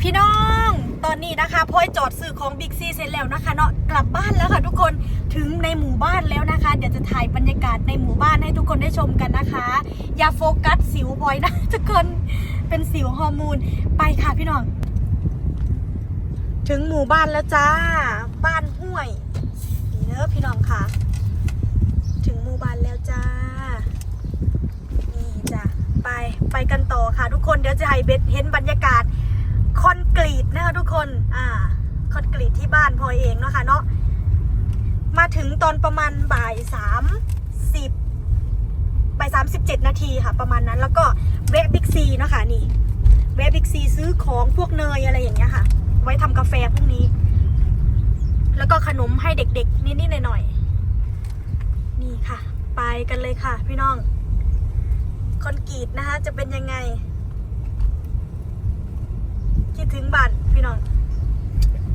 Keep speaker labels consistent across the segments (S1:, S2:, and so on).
S1: พี่น้องตอนนี้นะคะพอยจอดซื้อของบิ๊กซีเสร็จแล้วนะคะเนาะกลับบ้านแล้วค่ะทุกคนถึงในหมู่บ้านแล้วนะคะ เดี๋ยวจะถ่ายบรรยากาศในหมู่บ้านให้ทุกคนได้ชมกันนะคะ อย่าโฟกัสสิวพอยนะทุกคนเป็นสิวฮอร์โมนไปค่ะพี่น้อง ถึงหมู่บ้านแล้วจ้า บ้านห้วยนี่เนอะพี่น้องค่ะ ถึงหมู่บ้านแล้วจ้านี่จ้ะไปไปกันต่อค่ะทุกคนเดี๋ยวจะให้เบสเห็นบรรยากาศ คอนกรีตนะคะทุกคน อ่า คอนกรีตที่บ้านพลอยเองเนาะค่ะเนาะ มาถึงตอนประมาณบ่ายสามสิบบ่ายสามสิบเจ็ดนาทีค่ะ ประมาณนั้น แล้วก็แวะบิ๊กซีเนาะค่ะนี่ แวะบิ๊กซีซื้อของพวกเนยอะไรอย่างเงี้ยค่ะ ไว้ทำกาแฟพรุ่งนี้ แล้วก็ขนมให้เด็กๆ นิดๆหน่อยๆ นี่ค่ะ ไปกันเลยค่ะ พี่น้อง คอนกรีตนะคะ จะเป็นยังไง คิดถึงบ้านพี่น้อง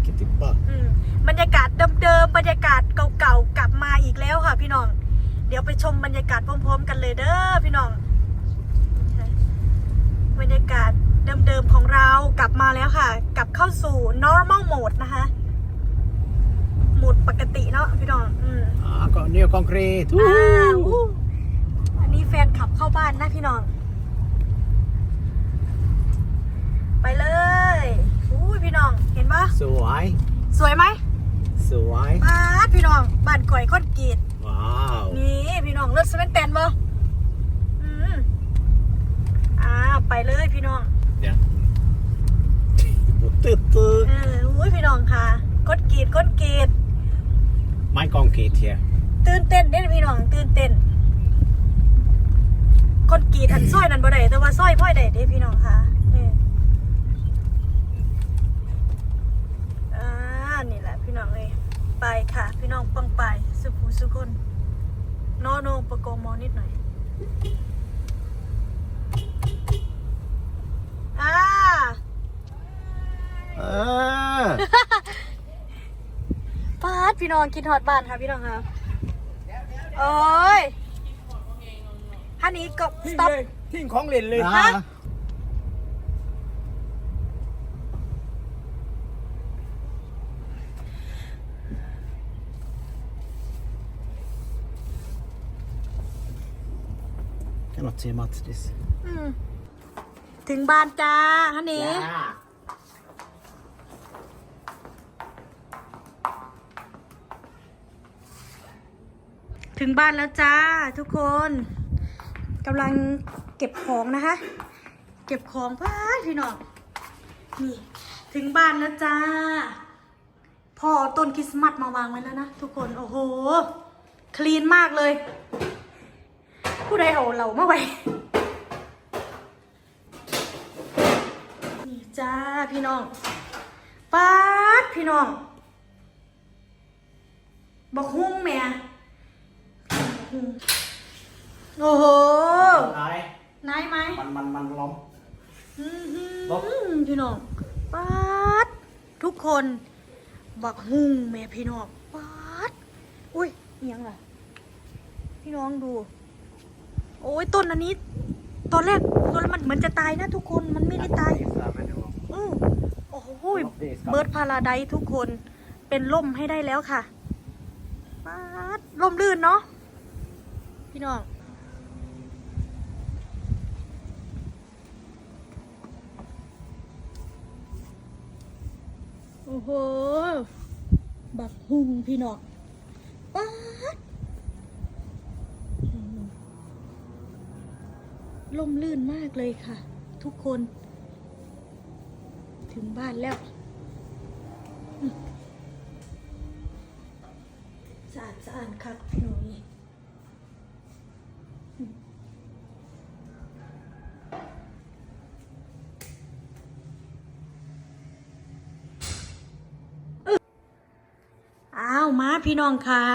S2: คิดถึงบ้าน
S1: อืมบรรยากาศเดิมๆบรรยากาศเก่าๆกลับมาอีกแล้วค่ะ พี่น้อง เดี๋ยวไปชมบรรยากาศพร้อมๆ กันเลยเด้อพี่น้องใช่บรรยากาศเดิมๆของเรากลับมาแล้วค่ะ กลับเข้าสู่ normal mode นะคะโหมดปกติเนาะพี่น้อง อืม
S2: อ่าก็เนียวคอนกรีต
S1: อ้าวอันนี้แฟนขับเข้าบ้านนะพี่น้อง ไปเลยอุ้ยพี่น้องเห็นปะ
S2: สวย
S1: สวยไหม
S2: สวย
S1: บ้านพี่น้องบ้านก่อยคอนกรีต
S2: ว้าว
S1: นี่พี่น้องรถสเวนแตนบ่อืมอ่าไปเลยพี่น้อง
S2: เดี๋ยวตื้อตื้อ
S1: เอออุ้ยพี่น้องค่ะคอนกรีตคอนกรีต
S2: ไม่คอนกรีตเฮีย
S1: ตื่นเต้นเด้อพี่น้องตื่นเต้นคอนกรีตอันซ้อยนั่นบ่ได้แต่ว่าซ้อยพ่อยได้เด้พี่น้องค่ะนี่อ่า นี่แหละพี่น้องเลยไปค่ะ พี่น้องปังไปสุภูสุคนโนโนประโกมอนิดหน่อยอ่า
S2: เออ
S1: ปาดพี่น้องกินฮอดบ้านค่ะพี่น้องค่ะโอ้ยฮันนี้ก็ stop
S2: ทิ้งของเล่นเลย
S1: ฮะ
S2: kan not say much this
S1: อืมถึงบ้านจ้าฮันนี้ถึงบ้านแล้วจ้าทุกคนกำลังเก็บของนะคะ เก็บของพาดพี่น้องนี่ถึงบ้านแล้วจ้าพ่อเอาต้นคริสต์มาสมาวางไว้แล้วนะทุกคนโอ้โห คลีนมากเลย ผู้ใดเอาเรามาไว้ นี่จ้าพี่น้องป๊าดพี่น้องบอกหุ้งแม่หุ้งโอ้โห
S2: ไหน
S1: นายไหม
S2: มันมันมันล้ม
S1: อื้อหือ
S2: บอก
S1: พี่น้องป๊าดทุกคนบักหุ้งแม่พี่น้องป๊าดอุ้ยอิหยังล่ะพี่น้องดู โอ้ยต้นอันนี้ ตอนแรกตอนแรกมันเหมือนจะตายนะทุกคนมันไม่ได้ตาย อือโอ้โหยเบิร์ดพาราไดซ์ทุกคนเป็นล่มให้ได้แล้วค่ะป๊าดล่มลื่นเนาะพี่น้องโอ้โห บักฮุงพี่น้องป๊าดอืม ล่มลื่นมากเลยค่ะ ทุกคน ถึงบ้านแล้วสะอาดสะอาดครับพี่หนุ่ยอ้าวมาพี่น้องคะ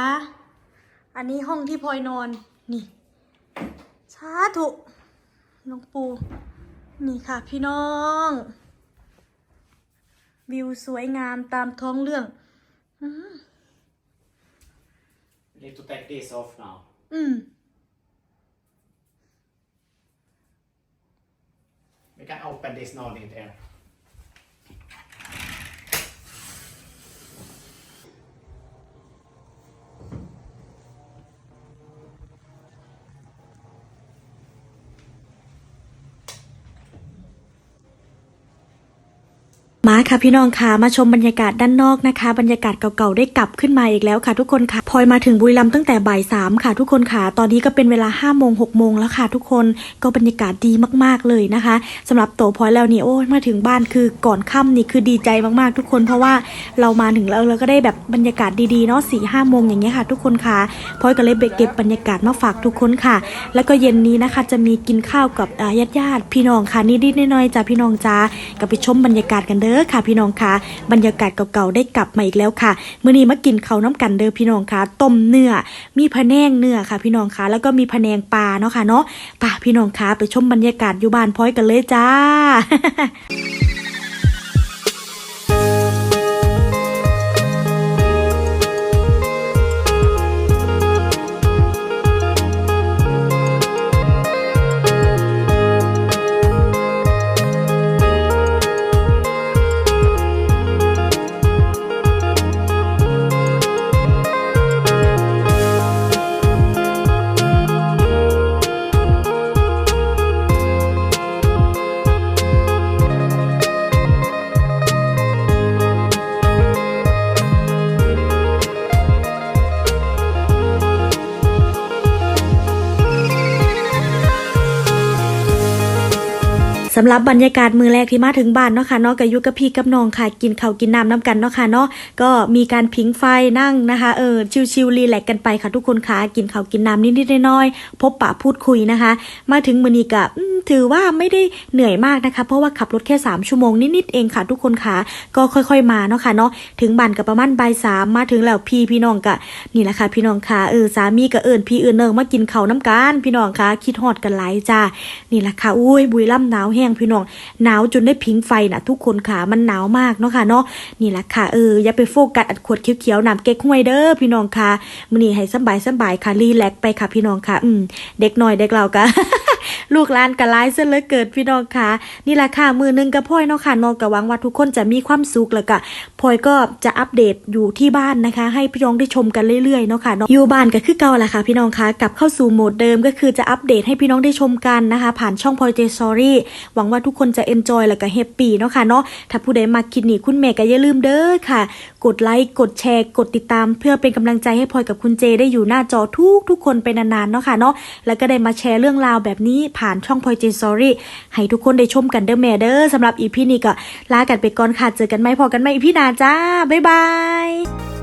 S1: อันนี้ห้องที่พลอยนอน นี่สาธุ หลวงปูนี่ค่ะพี่น้อง วิวสวยงามตามท้องเรื่อง อืม
S2: need to take this off now
S1: อืม
S2: we can open this now in there
S1: มาค่ะพี่น้องค่ะมาชมบรรยากาศด้านนอกนะคะ บรรยากาศเก่าๆได้กลับขึ้นมาอีกแล้วค่ะ ทุกคนค่ะพลอยมาถึงบุรีรัมย์ตั้งแต่บ่ายสามค่ะ ทุกคนค่ะตอนนี้ก็เป็นเวลา5้าโมงหกโมงแล้วค่ะ ทุกคนก็บรรยากาศดีมากๆเลยนะคะสำหรับโตพลอยแล้วนี่โอ้ยมาถึงบ้านคือก่อนค่ำนี่คือดีใจมากๆ ทุกคนเพราะว่าเรามาถึงแล้วเราก็ได้แบบบรรยากาศดีๆเนาะสี่ห้าโมงอย่างเงี้ยค่ะ ทุกคนค่ะพลอยก็เลยเก็บบรรยากาศมาฝากทุกคนค่ะ แล้วก็เย็นนี้นะคะ จะมีกินข้าวกับญาติๆพี่น้องค่ะนิดๆน้อยๆจ้าพี่น้องจ้าก็ไปชมบรรยากาศกันเด้อค่ะพี่น้องค่ะบรรยากาศเก่าๆได้กลับมาอีกแล้วค่ะมื้อนี้มากินข้าวน้ำกันเด้อพี่น้องค่ะต้มเนื้อมีผะแนงเนื้อค่ะ พี่น้องค่ะ แล้วก็มีผะแนงปลาเนาะค่ะเนาะป่าพี่น้องค่ะไปชมบรรยากาศอยู่บ้านพ้อยกันเลยจ้า สำหรับบรรยากาศมือแรกที่มาถึงบ้านเนาะค่ะเนาะกับยุกับพี่กับน้องค่ะกินข้าวกินน้ำน้ำกันเนาะค่ะเนาะก็มีการพิงไฟนั่งนะคะเออชิวๆรีแลกกันไปค่ะทุกคนค่ะกินข้าวกินน้ำนิดๆน้อยๆพบปะพูดคุยนะคะ มาถึงมือนี้กับ ถือว่าไม่ได้เหนื่อยมากนะคะ เพราะว่าขับรถแค่ 3 ชั่วโมงนิดๆเองค่ะ ทุกคนค่ะก็ค่อยๆมาเนาะค่ะเนาะถึงบ้านกับประมาณบ่ายสามมาถึงแล้วพี่พี่น้องกะนี่แหละค่ะพี่น้องค่ะเออสามีกับเอิญพี่เอิญเนิงมากินเขาน้ำกันพี่น้องค่ะคิดฮอดกันหลายจ้านี่แหละค่ะอุ้ยบุยล่ำหนาวแห้งพี่น้องหนาวจนได้พิงไฟนะทุกคนค่ะมันหนาวมากเนาะค่ะเนาะนี่แหละค่ะเอออย่าไปโฟกัสอัดขวดเขียวๆน้ำเก๊กฮวยเด้อพี่น้องค่ะมื้อนี้ให้สบายสบายค่ะรีแลกไปค่ะพี่น้องค่ะอืมเด็กหน่อยเด็กเรากะ ลูกหลานกะไลายเส้นเลยเกิดพี่น้องค่ะนี่แหละค่ะมือหนึงกับพ่อยเนาะค่ะน้องกะหวังว่าทุกคนจะมีความสุขแล้วก็พลอยก็จะอัปเดตอยู่ที่บ้านนะคะ ให้พี่น้องได้ชมกันเรื่อยๆเนาะค่ะเนาะอยู่บ้านก็คือเก่าแหละค่ะ พี่น้องค่ะกลับเข้าสู่โหมดเดิมก็คือจะอัปเดตให้พี่น้องได้ชมกันนะคะ ผ่านช่องพลอยเจสอรี่หวังว่าทุกคนจะเอนจอยแล้วก็แฮปปี้เนาะค่ะเนาะถ้าผู้ใดมาคิดนี่คุณแม่ก็อย่าลืมเด้อค่ะ กดไลค์กดแชร์ กดติดตาม เพื่อเป็นกำลังใจให้พลอยกับคุณเจได้อยู่หน้าจอทุกทุกๆคนไปนานๆเนาะค่ะเนาะแล้วก็ได้มาแชร์เรื่องราวแบบนี้ผ่านช่องพลอยเจสอรี่ให้ทุกคนได้ชมกันเด้อแม่เด้อสำหรับอีพีนี้ก็ลากันไปก่อนค่ะเจอกันไหมพอกันไหมอีพีหน้าจ้าบ๊ายบาย